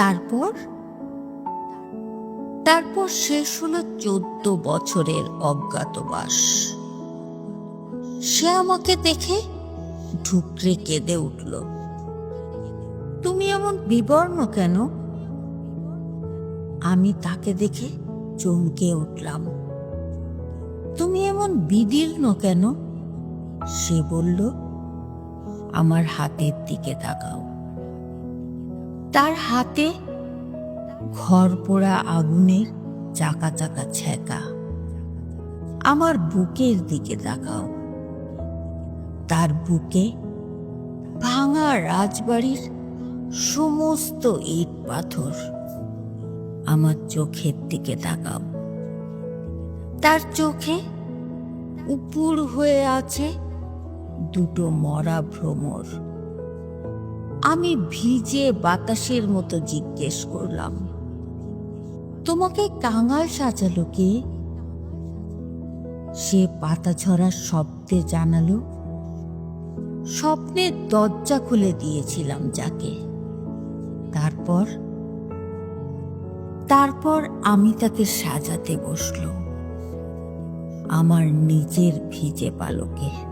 তারপর? তারপর শেষ হলো চোদ্দ বছরের অজ্ঞাতবাস সে আমাকে দেখে ঢুকরে কেঁদে উঠল। তুমি এমন বিবর্ণ কেন? আমি তাকে দেখে চমকে উঠলাম। তুমি এমন বিদীর্ণ কেন? সে বলল, আমার হাতের দিকে তাকাও। তার হাতে ঘর পোড়া আগুনের চাকা চাকা ছ্যাঁকা। আমার বুকের দিকে তাকাও। তার বুকে ভাঙা রাজবাড়ির সমস্ত ইট পাথর। আমার চোখের দিকে তাকাও। তার চোখে উপুর হয়ে আছে দুটো মরা ভ্রমর। আমি ভিজে বাতাসের মতো জিজ্ঞেস করলাম, তোমাকে কাঙাল সাজালো কে? সে পাতা ঝরার শব্দে জানালো, স্বপ্নের দরজা খুলে দিয়েছিলাম যাকে। তারপর তারপর আমি তাকে সাজাতে বসল, আমার নিজের ভিজে পালকে